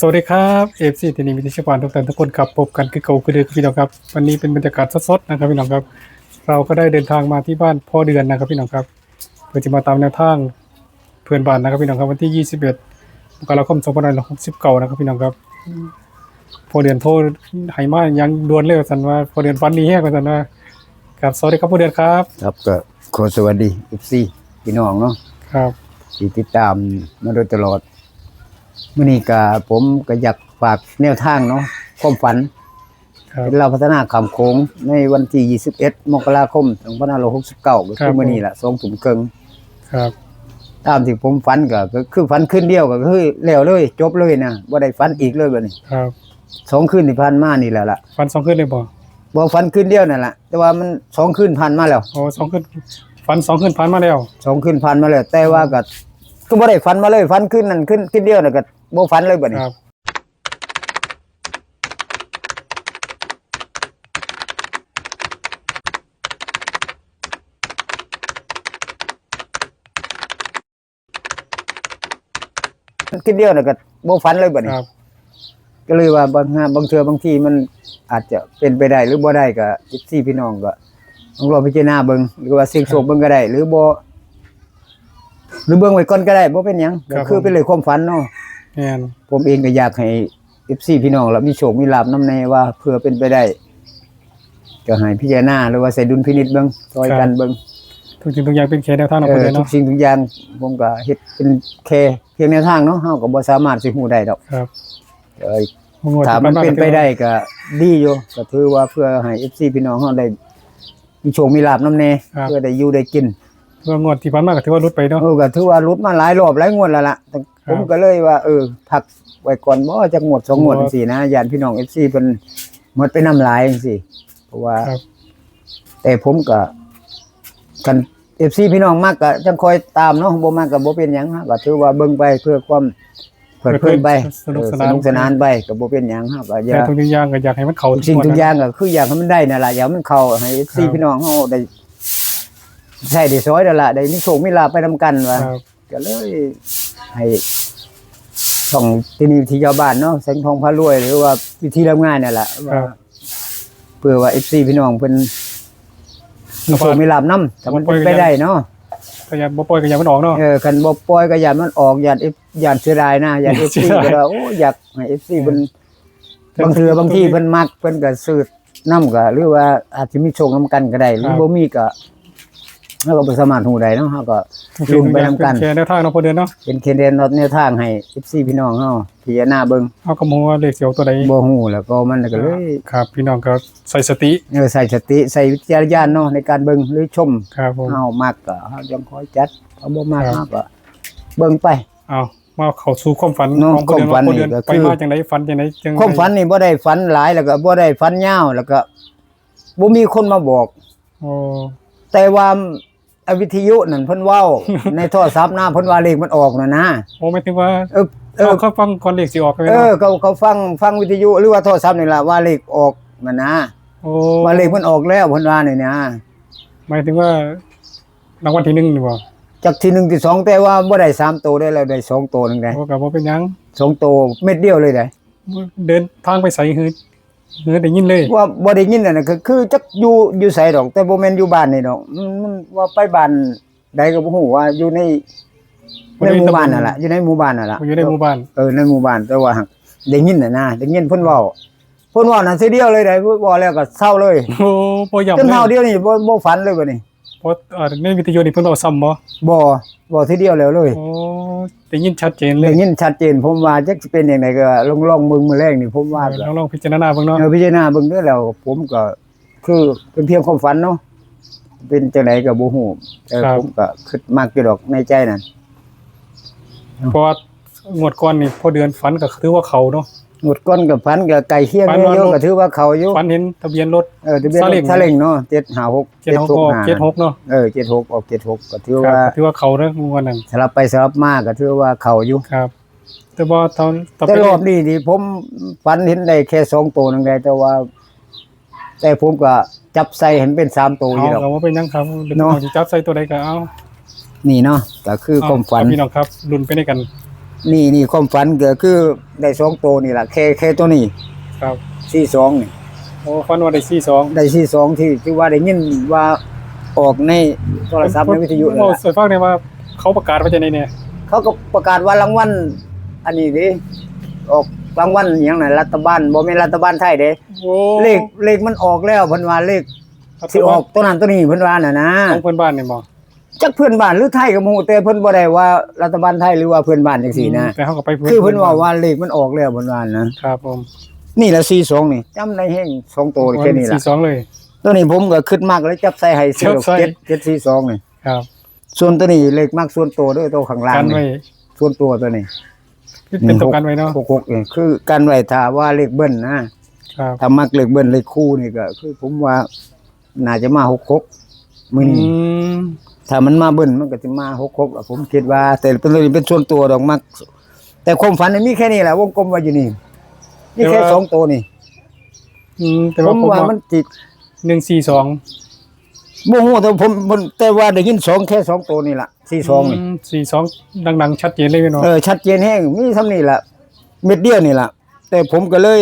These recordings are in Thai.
สวัสดีครับเอฟซีทีนีมิติชวานทุกท่านทุกคนครับพบกันคือเก่าคือเดิมพี่น้องครับ วันนี้เป็นบรรยากาศสดๆนะครับพี่น้องครับ เราก็ได้เดินทางมาที่บ้านพ่อเดือนนะครับพี่น้องครับเพื่อจะมาตามแนวทางเพื่อนบ้านนะครับพี่น้องครับวันที่ 21มกราคม2569นะครับพี่น้องครับพ่อเดือนโทรให้มายังด่วนเลยว่าสันว่าพ่อเดือนฟันนี้แห้งว่าสันว่าครับสวัสดีครับพ่อเดือนครับครับก็ขอสวัสดีอีซีพี่น้องเนาะครับที่ติดตามมาโดยตลอด มื่อนี้ก็ผมก็อยากฝากแนวทางเนาะความฝันครับเป็นเราพัฒนาคำโค้งในวันที่ 21 มกราคม2569ก็ครัคือบมื่อนี้แหละสองถุงเกิงครับ ตามที่ผมฝันก็ก็คือฝันคืนเดียวก็คือแล้วเลย จบเลยนะบ่ได้ฝันอีกเลยบัดนี้ครับสองคืนที่ผ่านมานี่แหละล่ะฟันสองขึ้นเลยบ่บ่ฝันคืนเดียวนั่นล่ะแต่ว่ามันสองคืนผ่านมาแล้วโอ้สองขึ้นฟันสองขึ้นผ่านมาแล้วสองคืนผ่านมาแล้ว แต่ว่าก็ ก็บ่ได้ฝันมาเลยฝันคืนนั้นคืนคืนเดียวน่ะก็บ่ฝันเลยบัดนี้ครับคิดเดียวน่ะก็บ่ฝันเลยบัดคนี้รับ ก็เลยว่าบางฮะบางเทื่อบางทีมันอาจจะเป็นไปได้หรือบ่ได้ก็ที่พี่น้องก็ต้องรอพิจารณาเบิ่งหรือว่าเสี่ยงโชคเบิ่งก็ได้ หรือบ่ หรือเบิ่งไว้ก่อนก็ได้บ่เป็นหยังก็คือเป็นเลยความฝันเนาะแม่นผมเองก็อยากให้ FC พี่น้องแล้วมีโชคมีลาภนํในว่าเพื่อเป็นไปได้ก็ให้พิจารณาหรือว่าใส่ดุลพินิจเบิ่งซอยกันเบิ่งทุกสิ่งทุกอย่างเป็นเคสแนวทางเนาะเอพ่ออเดือนทุเนาะกสิ่งทุกอย่างผมก็เฮ็ดเป็นแค่เพียงแนวทางเนาะเฮาก็บ่สามารถสิฮู้ได้ดอกครับเอ้ย งวดถ้าที่มันผ่าเป็นก็ไปได้ก็ดีอยู่ก็ถือว่าเพื่อให้ FC พี่น้องเฮาได้มีโชคมีลาภนำแน่เพื่อได้อยู่ได้กิน เพื่องวดที่ผ่านมาก็ถือว่ารุดไปเนาะ เออก็ถือว่าหลุดมาหลายรอบหลายงวดแล้วล่ะแต่ครัผบ มก็เลยว่า เออพักไว้ก่อนบ่จักงวดสองงวดบ่จังซี่นะญาติพี่น้อง FC เพิ่นหมดไปนำหลายจังซี่เพราะว่า ครับแต่แต่ผมก็กัน FC พี่น้องมากก็จังคอยตามเนาะบ่มากก็บ่เป็นหยังฮะก็ถือว่าเบิ่งไปเพื่อความเพลิดเพลินไปสนุกเออสสนานนุกสนานไปก็บ่เป็นหยังฮะก็อย่า แต่ทุกอย่างก็อยากให้มันเข้าทุกสิ่งงวดทุกนะอย่างก็คืออยากให้มันได้นั่นแหละอยากให้มันเข้าให้ครัซีบพี่น้องเฮาได้ ใช่ได้ซอยนั่นล่ะได้มีโชคมีลาภไปนํกันว่าครับ ก็เลย ให้ช่องที่นี่ที่ชาวบ้านเนาะแสงทองพระรวย หรือว่าวิธีทำงานนั่นแหละคว่ารับ เพื่อว่า FC พี่น้องเพิ่นมีโชคมีลาภนํถ้ามันเป็นไปได้เนาะก็อยากบ่ปล่อยก็อยากมันออกเนาะ เออคันบ่ปล่อยก็อย่ามันออกอย่าอย่าเสียดายนะอย่า FC เสียดายก็ได้โอ้อยากให้ FC เพิ่นบางเทื่อบางที่เพิ่นมักเพิ่นก็ซื้อน้ำก็หรือว่าอาจจะมีโชคนํกันก็ได้หรือบ่มีก็ เราก็บ่สามารถฮู้ได้เนาะเฮาก็ทุกสิ่ลุ้งนทุกไปอย่างนํกัน เป็นแค่แนวทางเนาะพ่อเดือนเนาะเป็นเคเดนแนวทางให้ FC พี่น้องเฮาพิจารณาเบิ่งเอาก็มองว่าเลขเสียวตัวใดบ่ฮู้แล้วก็มันก็เลยครับ พี่น้องก็ใส่สติเออใส่สติใส่วิจารณญาณเนาะในการเบิ่งหรือชมครับผมเฮามักก็เฮายังคอยจัดเฮาบ่มักครับเฮาก็เบิ่งไป เอามาเข้าสู่ความฝันเนาะของพ่อเดือนความฝันพ่อเดือนนี่ก็ไปคือมาจังไดฝันจังไดจังความฝันนี่บ่ได้ฝันหลายแล้วก็บ่ได้ฝันยาวแล้วก็บ่มีคนมาบอก โอ้แต่ว่า อวิทยุนั่นเพิ่นเว้า ในโทรศัพท์นะเพิ่นว่าเลขมันออกน่ะนะโอ้ไม่ถึงว่าเออเออเขาเขาฟังก่อนเลขสิออกไปเออเนาะเขาเขาฟังฟังวิทยุหรือว่าโทรศัพท์นี่ล่ะว่าเลขออกน่ะนะโอ้ว่าเลขมันออกแล้วเพิ่นว่านี่นะหมายถึงว่ารางวัลที่หนึ่งนี่บ่จากที่1ที่2แต่ว่าบ่ได้3ตัวได้แล้วได้2ตัวนึงได้โอ้ก็บ่เป็นหยัง2ตัวเม็ดเดียวเลยได้เดินทางไปใส่หื ดหืดได้ยินเลยว่าบ่ได้ยินนั่นน่ะคือคือจักอยู่อยู่ไสดอก แต่บ่แม่นอยู่บ้านนี่ดอกมันมันว่าไปบ้านใดก็บ่ฮู้ว่าอยู่ในในหมู่บ้านนั่นล่ะอยู่ในหมู่บ้านนั่นล่ะอยู่ในหมู่บ้านเออในหมู่บ้านแต่ว่าหักได้ยินน่ะนะได้ยินเพิ่นเว้าเพิ่นเว้านั่นสิเดียวเลยได้เว้าแล้วก็เศร้าเลยโอ้บ่ย่ำจนเลเฮายเดียวนี่บ่บ่ฝันเลยบัดนี้ เพราะอ่าในวิทยุนี่เพิ่นเอาซ้ำบ่บ่บ่ทีเดียวแล้วเลยโอ้ได้ยินชัดเจนเลได้ยยินชัดเจนผมว่าจักสิเป็นจังไดก็ลองลองมึงมื้อแรกนี่ผมว่าก็ลองลองพิจารณาเบิ่งเนาะเออพิจารณาเบิ่งเด้อแล้ว ผมก็คือเป็นเพียงความฝันเนาะเป็นจังไดก็บ่ฮู้แต่ผมก็คิดมากอยู่ดอกในใจนั่น เพราะว่างวดก่อนนี่พอเดือนฝันก็ถือว่าเขาเนาะ หมดก้อนกับฝันก็ไก่เคียงฝันว่าเยอะรถ ๆก็ถือว่าเขาอยู่ฝันเห็นทะเบียนรถ เออทะเบียนรซาเล้ถงซาเล้งเนาะ756 76 765 76เนาะเออ76ออก76ก็ถือครับว่าถือว่าเขาเด้องวดนั้นสลับไปสลับมาก็ถือว่าเขาอยู่ครับ แต่บ่ตอนต่อไปแต่รอบนี้นี่ผมฝันเห็นได้แค่สองตัวนึงได้แต่ว่า แต่ผมก็จับใส่เห็นเป็นสามตัวอยู่เอาดอกก็ว่าเป็นหยังครับเดี๋ยวเนาะเราสิจับใส่ตัวใดก็เอานี่เนาะก็คือความฝันเอาพี่น้องครับลุ้นไปด้วยกัน นี่นี่ความฝันก็คือได้สองตัวนี่ล่ะแค่แค่ตัวนี้ครับ สี่สองนี่โอ้ฟันว่าได้สี่สองได้สี่สองที่ที่ว่าได้ยินว่าออกในโทรศัพท์ในวิทยุนั่นโอ้แหละสวยฟังเนี่ยว่าเขาประกาศว่าจะในเนี่ยเขาก็ประกาศว่ารางวัลอันนี้ดิออกรางวัลอหย่างนั้นรัฐบาลบ่แม่นรัฐบาลไทยเด้โอ้เลขเลขมันออกแล้วเพิ่นว่าเลขสิออกตัวนั้นตัวนี้เพิ่นว่าน่ะนะของเพื่อนบ้านเนี่ยบ่ จักเพื่อนบ้านหรือไทยก็บ่ฮู้แต่เพิ่นบ่ได้ว่ารัฐบาลไทยหรือว่าเพื่อนบ้านจังซี่นะแต่เขาก็ไปคือเพิ่นว่าว่าเลขมันออกแล้วเพิ่นว่านะครับผมนี่ละ42นี่จำได้แฮงสองตัวนี่แค่นี้ล่ะสี่สองเลย ตัวนี้ผมก็คิดมากเลยจับใส่ให้ซื้อจับใส่เจ็ด7 742นี่ครับ ส่วนตัวนี้เลขมากส่วนตัวเด้วยตัวข้างล่างกันไว้นี่ส่วนตัวตัวนี้เป็นตัวกันไว้เนาะหกหกเองคือกันไว้ถ้าว่าเลขเบิ้ลนะครับถ้ามักเลขเบิ้ลเลขคู่นี่ก็ คือผมว่าน่าจะมาหกหกมืออืนี้ม ถ้ามันมาเบิ้ลมันก็จะมาหกหกอะผมคิดว่า แต่เป็นเรื่องเป็นส่วนตัวดอกมักแต่ความฝันนี่มีแค่นี้แหละวงกลมไว้อยู่นี่นี่แค่สองตัวนี่อืมแต่ผว่ามผมว่าว่ามันจิตหนึ่งสี่สองบ่ฮู้แต่ผมผมแต่ว่าได้ยินสองแค่สองตัวนี่ล่ะสี่สองนี่สี่สองดัง ๆ ชัดเจนเลยพี่น้องเออชัดเจนแห้งมีทำนี่แหละเม็ดเดียวนี่แหละแต่ผมก็เลย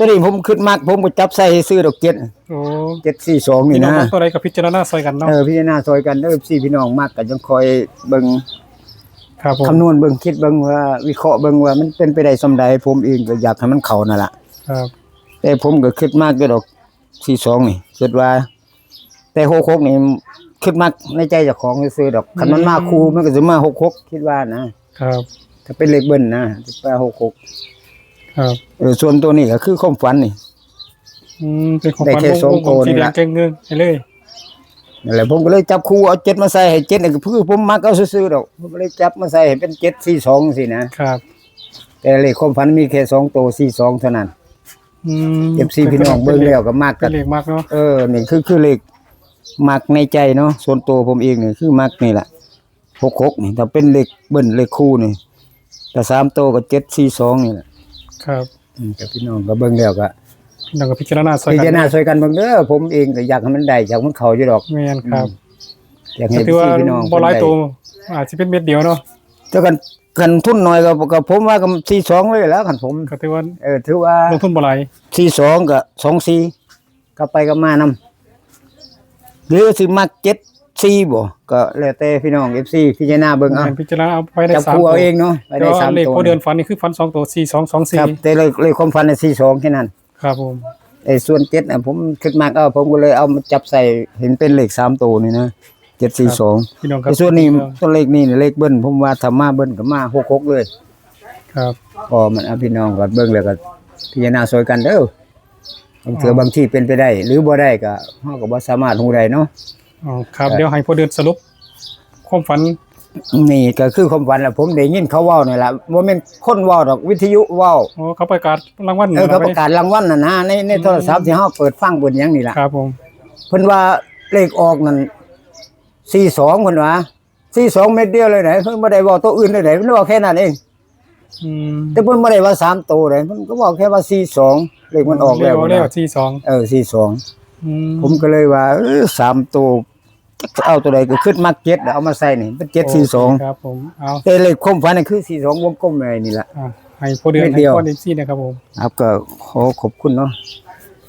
ตอนนี้ผมขึ้นมากผมก็จับใส่ให้ซื้อดอกเจ็ดโอ้เจ็ดสี่สองพี่นี่น้องนะตัวใดกับพิจารณาซอยกันเนาะเออพี่นาซอยกันเด้อสี่พี่น้องมากกันจังคอยเบิ่งครับผมคำนวณเบิ่งคิดเบิ่งว่าวิเคราะห์เบิ่งว่ามันเป็นไปได้สำใดผมเองก็อยากให้มันเข้านั่นล่ะ ครับแต่ผมก็คิดมากเด้อดอกสี่สองนี่คิดว่า แต่หกหกนี่คิดมากในใจเจ้าของซื้อๆดอกคันมันมาคู่มันก็สิมาหกหกคิดว่านะครับ ถ้าเป็นเลขเบิ้ลนะสิไปหกหก ครับเออส่วนตัวนี้ก็คือความฝันนี่ อืมเป็นของได้ฝันแค่สองวงกลมตัวสีนี่แดงล่ะเก่งเงืองให้เลยนั่นแหละผมก็เลยจับคู่เอาเจ็ดมาใส่ให้เจ็ดนี่ก็คือผมมักเอาซื่อๆดอกผมก็เลยจับมาใส่ให้เป็นเจ็ดสี่สองสินะครับ แต่เลขความฝันมีแค่สองตัวสี่สองเท่านั้นอืมเอฟซีพี่น้องเบิ่งแล้วก็มักเป็กันน เลขมากเนาะเออ นี่คือคือเลขมักในใจเนาะ ส่วนตัวผมเองนี่คือมักนี่แหละหกหกนี่ถ้าเป็นเลขเบิ้ลเลขคู่นี่แต่สามตัวก็เจ็ดสี่สองนี่แหละ ครับกับพี่น้องก็เบิ่งแล้วก็พี่น้องก็พิจารณาซอยพิกัจารนณาช่วยกันเบิ่งเด้อผมเองก็อยากให้มันได้อยากมันเข้าอยู่ดอก แม่นครับอยากให้ก็ถือว่าพี่น้องบ่หลายตัวอาจจะเป็นเม็ดเดียวเนาะเจ้ากันกันทุนหน่อยก็ก็ผมว่าก็องเลยแล้วกันผม ก็ถือว่าเออถือว่าลงทุนบ่หลายองก็24กลับไปก็มานำหรือสิมัก7 ซีบ่ก็แล้วแต่พี่น้องเอฟซีพิจารณาเบิ่งเอาพิจารณาเอาไปได้จับสามคู่ตัวเอาเองเนาะไปได้สามเลขตัวพอเดือนฟันนี่คือฟันสองตัวสี่สองสองสี่ครับ แต่เลยเลยความฟันนี่สองแค่นั้นครับผมไอ้ส่วนเจ็ดน่ะผมคิดมากเอาผมก็เลยเอามาจับใส่เห็นเป็นเลขสามตัวนี่นะเจ็ดสี่สองพี่น้องครับไอ้ส่วนนี้ตัวเลขนี่เลขเบิ้ลผมว่าธรรมะเบิ้ลกับมาหกกเลยครับก็มันเอาพี่น้องก็เบิ่งแล้วก็พิจารณาซอยกันเด้อบางเถื่อบางที่เป็นไปได้ หรือบ่ได้ก็เฮาก็บ่สามารถฮู้ได้เนาะ อ๋อครับเดี๋ยวให้พอเดือนสรุปความฝัน นี่ก็คือความฝันล่ะผมได้ยินเขาเว้านี่ล่ะบ่แม่นคนเว้าดอกวิทยุเว้าโอ้เขาประกาศรางวัลเออเขาประกาศรางวัลน่ะนะในในโทรศัพท์ที่เฮาเปิดฟังเปิดหยังนี่ล่ะครับผมเพิ่นว่าเลขออกนั่น42เพิ่นว่า42เม็ดเดียวเลยไหนเพิ่นบ่ได้เว้าตัวอื่นเลยไหนเพิ่นเว้าแค่นั้นเองอืมแต่เพิ่นบ่ได้ว่าสามตัวเลยเพิ่นก็บอกแค่ว่า42เลขมันออกแล้วเรียกสี่สองเออ42อื มผมก็เลยว่าเออสามตัวจะเอาตัวใดก็ขึ้นมาเจ็ดเอามาใส่นี่เป็นเจ็ดสี่สองครับผมเอาแต่เลขความฝันนี่คือสี่สองวงกลมอะไรนี่แหละ อะให้พอเดือนเม็ดให้เดียว พอเดือนสี่นะครับผมครับก็ขอขอบคุณเนาะ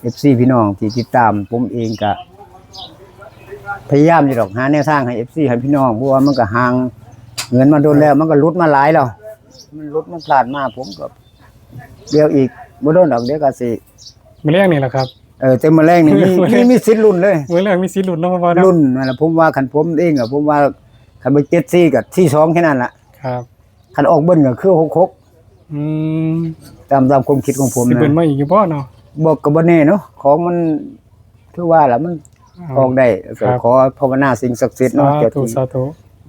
เอฟซีพี่น้องที่ติดตาม ผมเองก็พยายามจะดอกหาแนวทางให้เอฟซีให้พี่น้องเพราะว่ามันก็ห่างเงินมาโดนแล้ว มันก็หลุดมาหลายแล้วมันหลุดมันพลาดมาผมก็เดี๋ยวอีกบ่โดนดอกเดี๋ยวก็สิมือแรกนี่แหละครับ เออเต็มมาแรงนี่มีมีมีสิทธิ์ลุ้นเลยมือแรกมีสีหลุดเนาะพ่อเนาะรุ่นนั่นแหละผมว่าคันผมเองอะผมว่าคันไปเจ็ดซี่กับที่สองแค่นั้นแหละครับ คันออกเบิ้ลก็คือหกหกอืมตามตามความคิดของผมสินะเป็นมาอีกอยู่บ่เนาะ บอกกับบ่แน่เนาะของมันคือว่าล่ะมันออกได้ก็ขอภาวนาสิ่งศักดิ์สิทธิ์สาเนาะเจ้าธุที่สาธุ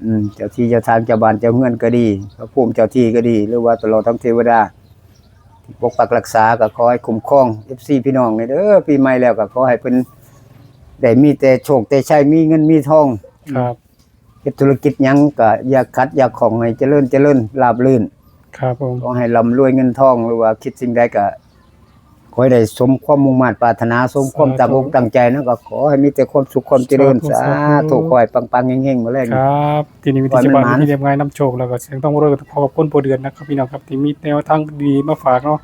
อืมเจ้าที่เจ้าทางเจ้าบ้านเจ้าเฮือนก็ดีพระภูมิเจ้าที่ก็ดี หรือว่าตลอดทั้งเทวดาที่ ปกปักรักษาก็ขอให้คุ้มครอง FC พี่น้องนี่เด้อปีใหม่แล้วก็ขอให้เพิ่นได้มีแต่โชคแต่ชัยมีเงินมีทองครับเฮ็ดธุรกิจหยังก็อย่าขัดอย่าของให้เจริญเจริญราบรื่น ครับผม ขอให้ร่ำรวยเงินทองหรือว่าคิดสิ่งใดก็ ขอให้ได้สมความมุ่งมั่นปรารถนาสมความตั้งอกตั้งใจนะก็ขอให้มีแต่ความสุขความเจริญสาธุขอให้ปังๆเฮงๆมาแล้ครับทีนี้วิทยาบาลที่เรียบง่ายน้ำโชคแล้วก็เสียงต้องเริ่มขอขอบคุณโปรเดือนนะครับพี่น้องครับที่มีแนวทางดีมาฝากเนาะ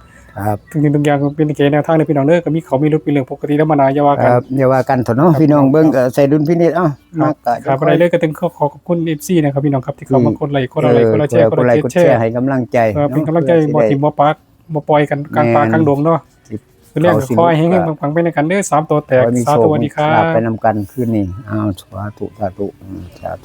ครับทุกสิ่งทุกอย่างเป็นเกณฑ์แนวทางในพี่น้องเด้อก็มีเขามีรุดเป็นเรื่องปกติธรรมดาอย่าว่าคกันรับอย่าว่ากันเถอะเนาะพี่น้องเบิ่งก็ใส่ดุลพินิจเอ้าครัมาบก็ครับอะไรเลยก็ต้องขอขอบคุณ FC นะครับพี่น้องครับที่เข้ามากดไลค์กดอะไรกดแชร์กกดดไลไลค์ค์กกดดแชแชร์ร์ให้กำลังใจเออเป็นกำลังใจบ่ทิมบ่ปักบ่ปล่อยกันกลางป่ากลางดงเนาะ เป็นเรื่องขอให้เฮงๆปังๆไปในกันเด้อสามตัวแตกขอให้มีสาโชธุคสวัสดีครัลาภบไปนำกันคืนนี้อ้าวสาธุสาธุอืมสาธุ